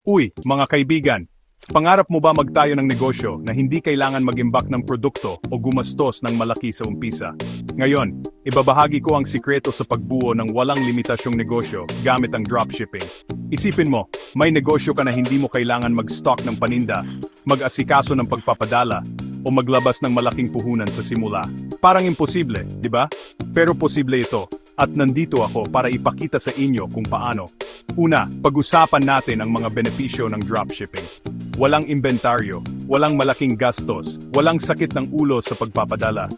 Uy, mga kaibigan, pangarap mo ba magtayo ng negosyo na hindi kailangan mag-imbak ng produkto o gumastos ng malaki sa umpisa? Ngayon, ibabahagi ko ang sikreto sa pagbuo ng walang limitasyong negosyo gamit ang dropshipping. Isipin mo, may negosyo ka na hindi mo kailangan mag-stock ng paninda, mag-asikaso ng pagpapadala, o maglabas ng malaking puhunan sa simula. Parang imposible, di ba? Pero posible ito, at nandito ako para ipakita sa inyo kung paano. Una, pag-usapan natin ang mga benepisyo ng dropshipping. Walang inventaryo, walang malaking gastos, walang sakit ng ulo sa pagpapadala.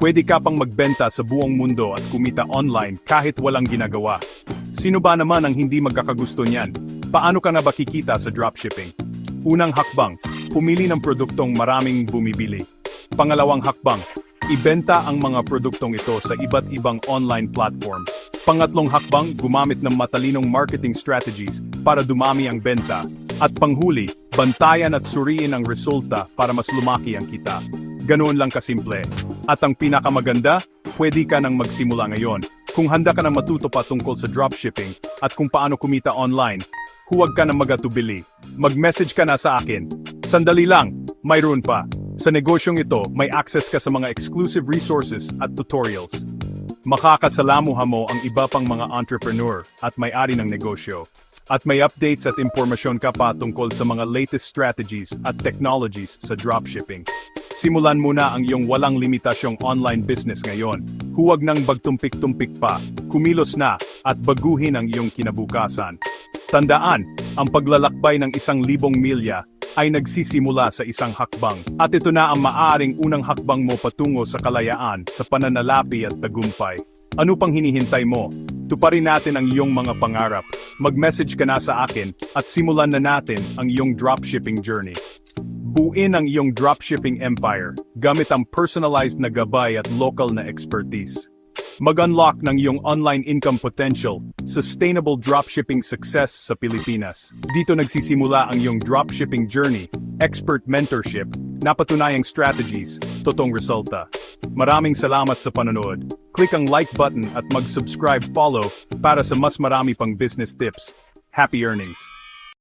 Pwede ka pang magbenta sa buong mundo at kumita online kahit walang ginagawa. Sino ba naman ang hindi magkakagusto niyan? Paano ka na ba kikita sa dropshipping? Unang hakbang, pumili ng produktong maraming bumibili. Pangalawang hakbang, ibenta ang mga produktong ito sa iba't ibang online platforms. Pangatlong hakbang, gumamit ng matalinong marketing strategies para dumami ang benta. At panghuli, bantayan at suriin ang resulta para mas lumaki ang kita. Ganoon lang kasimple. At ang pinakamaganda, pwede ka nang magsimula ngayon. Kung handa ka na matuto pa tungkol sa dropshipping at kung paano kumita online, huwag ka na magatubili. Mag-message ka na sa akin. Sandali lang, mayroon pa. Sa negosyong ito, may access ka sa mga exclusive resources at tutorials. Makakasalamuha mo ang iba pang mga entrepreneur at may-ari ng negosyo. At may updates at impormasyon ka pa tungkol sa mga latest strategies at technologies sa dropshipping. Simulan mo na ang iyong walang limitasyong online business ngayon. Huwag nang bagtumpik-tumpik pa, kumilos na, at baguhin ang iyong kinabukasan. Tandaan, ang paglalakbay ng isang libong milya ay nagsisimula sa isang hakbang. At ito na ang maaring unang hakbang mo patungo sa kalayaan, sa pananalapi at tagumpay. Ano pang hinihintay mo? Tuparin natin ang iyong mga pangarap. Mag-message ka na sa akin at simulan na natin ang iyong dropshipping journey. Buin ang iyong dropshipping empire gamit ang personalized na gabay at local na expertise. Mag-unlock ng iyong online income potential, sustainable dropshipping success sa Pilipinas. Dito nagsisimula ang iyong dropshipping journey, expert mentorship, napatunayang strategies, totong resulta. Maraming salamat sa panonood. Click ang like button at mag-subscribe follow para sa mas marami pang business tips. Happy earnings!